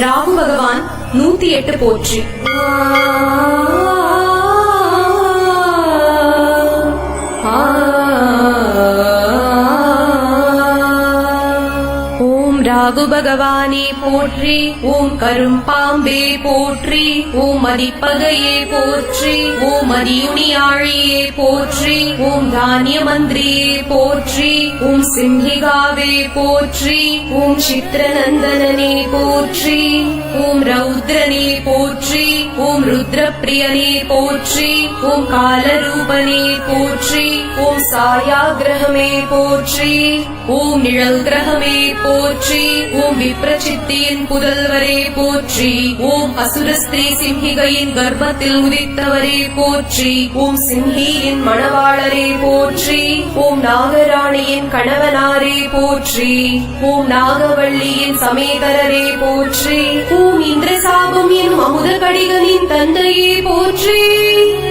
ராகு பகவான் நூத்தி எட்டு போற்றி. ஓம் பகவானே போற்றி ஓம் கரும்பாம்பே போற்றி ஓம் மதிப்பகையே போற்றி ஓம் மதியுணியாழியே போற்றி ஓம் தானிய மந்திரியே போற்றி ஓம் சிம்ஹிகாவே போற்றி ஓம் சித்திரநந்தனே போற்றி ஓம் ரௌத்ரனே போற்றி ஓம் ருத்ரப்பிரியனே போற்றி ஓம் காலரூபனே போற்றி ஓம் சாயா கிரகமே போற்றி ஓம் நிழல் கிரகமே போற்றி ஓம் விப்ரசித்தியின் புதல்வரே போற்றி. ஓம் அசுரஸ்திரீ சிம்ஹிகையின் கர்ப்பத்தில் உதித்தவரே போற்றி. ஓம் சிம்ஹியின் மணவாளரே போற்றி. ஓம் நாகராணியின் கணவனாரே போற்றி. ஓம் நாகவள்ளியின் சமேதரரே போற்றி. ஓம் இந்திரசாபம் எனும் அமுத கடிகனின் தந்தையே போற்றி.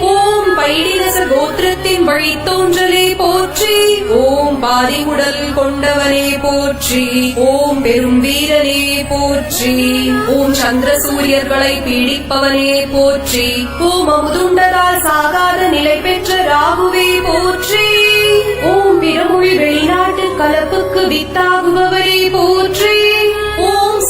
ஓம் பைடிரச கோத்திரத்தின் வழி தோன்றலே போற்றி. ஓம் பாதிகுடல் கொண்டவனே போற்றி. ஓம் பெரும் வீரனே போற்றி. ஓம் சந்திர சூரியர்களை பீடிப்பவனே போற்றி. ஓம் அமுதுண்டதால் சாகாத நிலை பெற்ற ராகுவே போற்றி. ஓம் பிறமொழி வெளிநாட்டு கலப்புக்கு வித்தாகுபவரே போற்றி.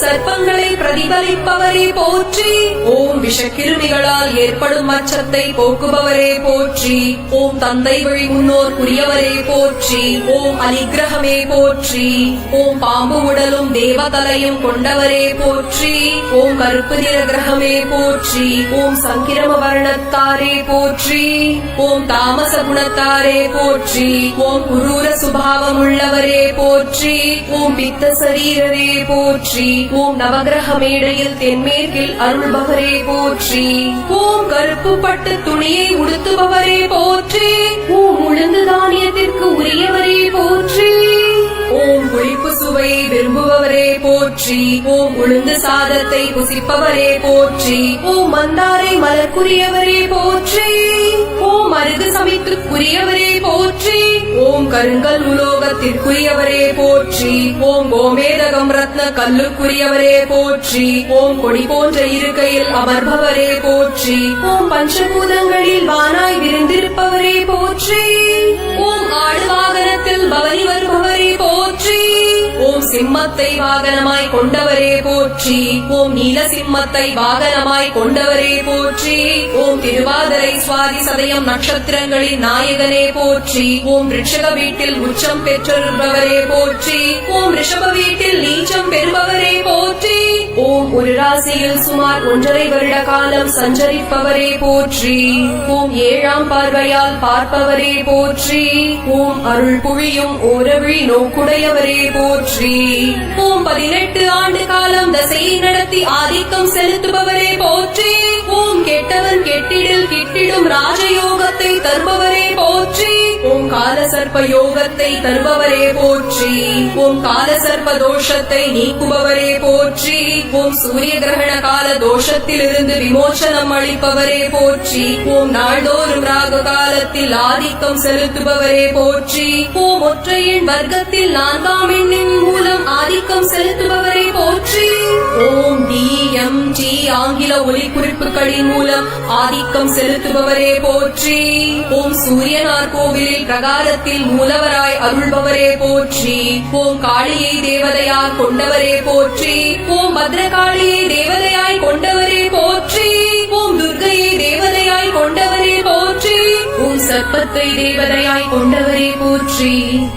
சர்ப்பங்களை பிரதிபலிப்பவரே போற்றி. ஓம் விஷக்கிருமிகளால் ஏற்படும் அச்சத்தை போக்குபவரே போற்றி. ஓம் தந்தை வழி முன்னோர் புரியவரே போற்றி. ஓம் அலிகிரகமே போற்றி. ஓம் பாம்பு உடலும் தேவதலையும் கொண்டவரே போற்றி. ஓம் கருப்பு நிற கிரகமே போற்றி. ஓம் சங்கிரம வர்ணத்தாரே போற்றி. ஓம் தாமச குணத்தாரே போற்றி. ஓம் குரூர சுபாவமுள்ளவரே போற்றி. ஓம் பித்த சரீரரே போற்றி. ஓம் நவகிரக மேடையில் தென்மேற்கில் அருள்பவரே போற்றி. ஓம் கருப்பு பட்டு துணியை உடுத்துபவரே போற்றி. ஓம் உளுந்து தானியத்திற்கு உரியவரே போற்றி. ஓம் புளிப்பு சுவை விரும்புபவரே போற்றி. ஓம் உளுந்து சாதத்தை புசிப்பவரே போற்றி. ஓம் மந்தாரை மலர்க்குரியவரே போற்றி. ஓம் அருகு சமைத்துக்குரியவரே போற்றி. ஓம் கருங்கல் உலோகத்திற்குரியவரே போற்றி. ஓம் கோமேதகம் ரத்ன கல்லுக்குரியவரே போற்றி. ஓம் கொடி போன்ற இருக்கையில் அமர்பவரே போற்றி. ஓம் பஞ்சபூதங்களில் வானாய் விருந்திருப்பவரே போற்றி. ஓம் ஆடு வாகனத்தில் பவனி வருபவரே போற்றி. சிம்மத்தை வாகனமாய் கொண்டவரே போற்றி. ஓம் நீல சிம்மத்தை வாகனமாய் கொண்டவரே போற்றி. ஓம் திருவாதிரை சுவாதி சதயம் நட்சத்திரங்களின் நாயகனே போற்றி. ஓம் ரிஷப வீட்டில் உச்சம் பெற்றிருப்பவரே போற்றி. ஓம் ரிஷப வீட்டில் நீச்சம் பெறுபவரே போற்றி. ஓம் ஒரு ராசியில் சுமார் ஒன்றரை வருட காலம் சஞ்சரிப்பவரே போற்றி. ஓம் ஏழாம் பார்வையால் பார்ப்பவரே போற்றி. ஓம் அருள் புழியும் ஓரவிழி நோக்குடையவரே போற்றி. ஓம் பதினெட்டு ஆண்டு காலம் தசையை நடத்தி ஆதிக்கம் செலுத்துபவரே போற்றி. ஓம் கெட்டவன் கெட்டிடில் கிட்டிடும் ராஜயோகத்தை தருபவரே கால சர்ப்ப யோகத்தை தருபவரே போற்றி. ஓம் கால சர்ப்ப தோஷத்தை நீக்குபவரே போற்றி. ஓம் சூரிய கிரகண கால தோஷத்திலிருந்து விமோசனம் அளிப்பவரே போற்றி. ஓம் நாள்தோறும் ராக காலத்தில் ஆதிக்கம் செலுத்துபவரே போற்றி. ஓம் ஒற்றையின் வர்க்கத்தில் நான்காம் எண்ணின் மூலம் ஆதிக்கம் செலுத்துபவரே போற்றி. ஓம் டி எம் டி ஆங்கில ஒலிக்குறிப்புகளின் மூலம் ஆதிக்கம் செலுத்துபவரே போற்றி. ஓம் சூரியனார் கோவிலில் பிரகாரத்தில் மூலவராய் அருள்பவரே போற்றி. ஓம் காளியை தேவதையாய் கொண்டவரே போற்றி. ஓம் பத்ரகாளியை தேவதையாய் கொண்டவரே போற்றி. ஓம் துர்கையை தேவதையாய் கொண்டவரே சர்ப்பத்தை தேவதையாய் கொண்டவரே போற்றி.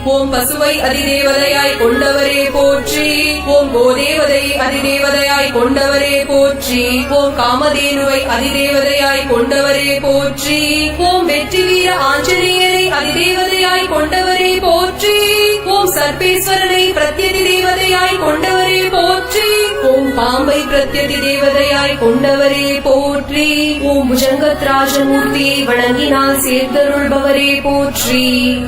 ஓம் பசுவை அதிதேவதையாய் கொண்டவரே போற்றி. ஓம் கோதேவதை அதிதேவதையாய் கொண்டவரே போற்றி. ஓம் காமதேனுவை அதிதேவதையாய் கொண்டவரே போற்றி. ஓம் வெற்றி வீர ஆஞ்சநேயரை அதிதேவதையாய் கொண்டவரே போற்றி. ஓம் சர்பேஸ்வரனை பிரத்யதி தேவதையாய் கொண்டவரே போற்றி. ஓம் பாம்பை பிரத்யதி தேவதையாய் கொண்டவரே போற்றி. ஓம் புஜங்கத்ராஜமூர்த்தியை வணங்கினால் சேர்ந்தருள்பவரே போற்றி.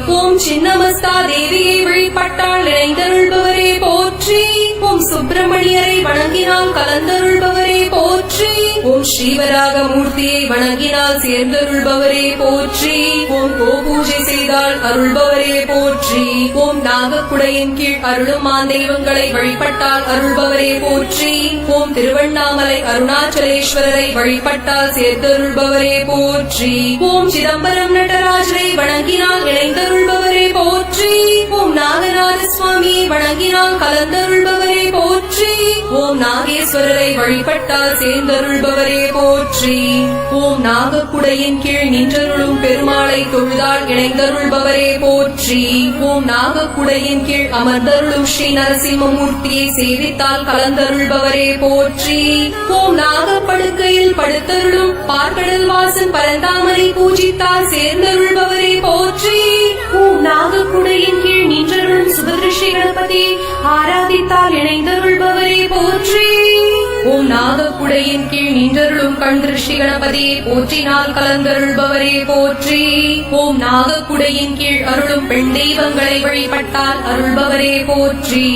ஓம் சின்னமஸ்தா தேவியை வழிபட்டால் இணைந்தருள்பவரே போற்றி. ஓம் சுப்பிரமணியரை வணங்கினால் கலந்தருள்பவர் ஸ்ரீவராக மூர்த்தியை வணங்கினால் சேர்ந்தருள்பவரே போற்றி. ஓம் கோபூஜை செய்தால் அருள்பவரே போற்றி. ஓம் நாகக்குடையின் கீழ் அருளும் ஆண் தெய்வங்களை வழிபட்டால் அருள்பவரே போற்றி. ஓம் திருவண்ணாமலை அருணாச்சலேஸ்வரரை வழிபட்டால் சேர்ந்தருள்பவரே போற்றி. ஓம் சிதம்பரம் நடராஜரை வணங்கினால் இணைந்தருள்பவரே போற்றி. ஓம் நாகநாத சுவாமியை வணங்கினால் கலந்தருள்பவரே போற்றி. நாகேஸ்வரரை வழிபட்டால் சேர்ந்தருள்பவரே போற்றி. ஓம் நாகக்குடையின் கீழ் நின்றருளும் பெருமாளை தொழுதால் இணைந்தருள்பவரே போற்றி. ஓம் நாகக்குடையின் கீழ் அமர்ந்தருளும் ஸ்ரீ நரசிம்மமூர்த்தியை சேவித்தால் கலந்தருள்பவரே போற்றி. ஓம் நாகப்படுக்கையில் படுத்தருளும் பார்க்கடல் வாசன் பரந்தாமரை பூஜித்தால் சேர்ந்தருள்பவரே போற்றி. ஓம் நாகக்குடையின் கீழ் ஸ்ரீ கணபதி ஆராதித்தால் இணைந்தருள்பவரே போற்றி. ஓம் நாகக்குடையின் கீழ் நின்றருளும் கண் திருஷ்டி கணபதியை போற்றினால் கலந்தருள்பவரே போற்றி. ஓம் நாகக்குடையின் கீழ் அருளும் பெண் தெய்வங்களை வழிபட்டால் அருள்பவரே போற்றி.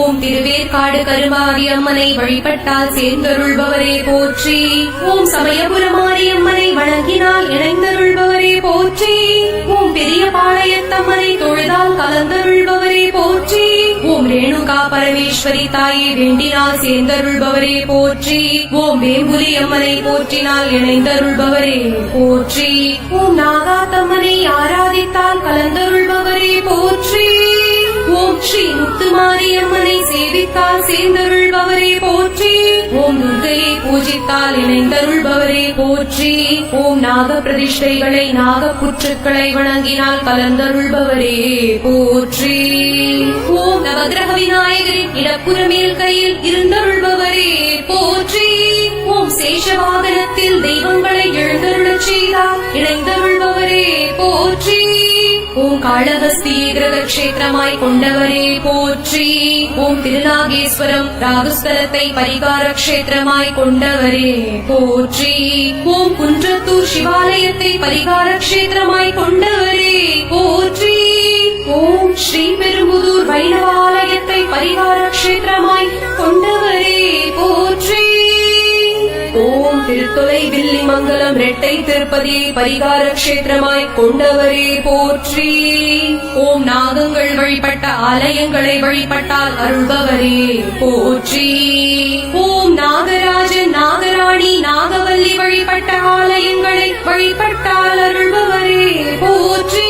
ஓம் திருவேற்காடு கருமாரி அம்மனை வழிபட்டால் சேர்ந்தருள்பவரே போற்றி. ஓம் சமயபுரமாரி அம்மனை வணங்கினால் இணைந்தருள்பவரே போற்றி. ஓம் பெரிய பாளையத்தம்மனை தொழுதால் கலந்தருள்பவரே போற்றி. ஓம் ரேணுகா பரமேஸ்வரி தாயை வேண்டினால் சேர்ந்தருள்பவரே போற்றி. ஓம் வேம்புலி அம்மனை போற்றினால் இணைந்தருள்பவரே போற்றி. ஓம் நாகாத்தம்மனை ஆராதித்தால் கலந்தருள்பவரே போற்றி. ஓம் ஸ்ரீ முத்துமாரியம்மனை சேவித்தால் சேர்ந்தருள்பவரே போற்றி. ஓம் துர்கையை பூஜித்தால் இணைந்தருள்பவரே போற்றி. ஓம் நாக பிரதிஷ்டைகளை நாக புற்றுக்களை வணங்கினால் கலந்தருள்பவரே போற்றி. ஓம் நவகிரக விநாயகரின் இடப்புறமேல் கையில் இருந்தருள்பவரே போற்றி. ஓம் சேஷவாகனத்தில் தெய்வங்களை எழுந்தருளச் செய்தால் இணைந்தருள் காளஹஸ்தி கிரகக்ஷேத்திரமாய் கொண்டவரே போற்றி. ஓம் திருநாகேஸ்வரம் ராகுஸ்தலத்தை பரிகார கஷேத்திரமாய் கொண்டவரே போற்றி. ஓம் குன்றத்தூர் சிவாலயத்தை பரிகார கஷேத்திரமாய் கொண்டவரே போற்றி. ஓம் ஸ்ரீபெரும்புதூர் வைணவாலயத்தை பரிகார கஷேத்திரமாய் கொண்டவரே தொலை வில்லி மங்கலம் இரட்டை திருப்பதி பரிகார கஷேத்திரமாய் கொண்டவரே போற்றி. ஓம் நாகங்கள் வழிபட்ட ஆலயங்களை வழிபட்டால் அருள்பவரே போற்றி. ஓம் நாகராஜன் நாகராணி நாகவல்லி வழிபட்ட ஆலயங்களை வழிபட்டால் அருள்பவரே போற்றி.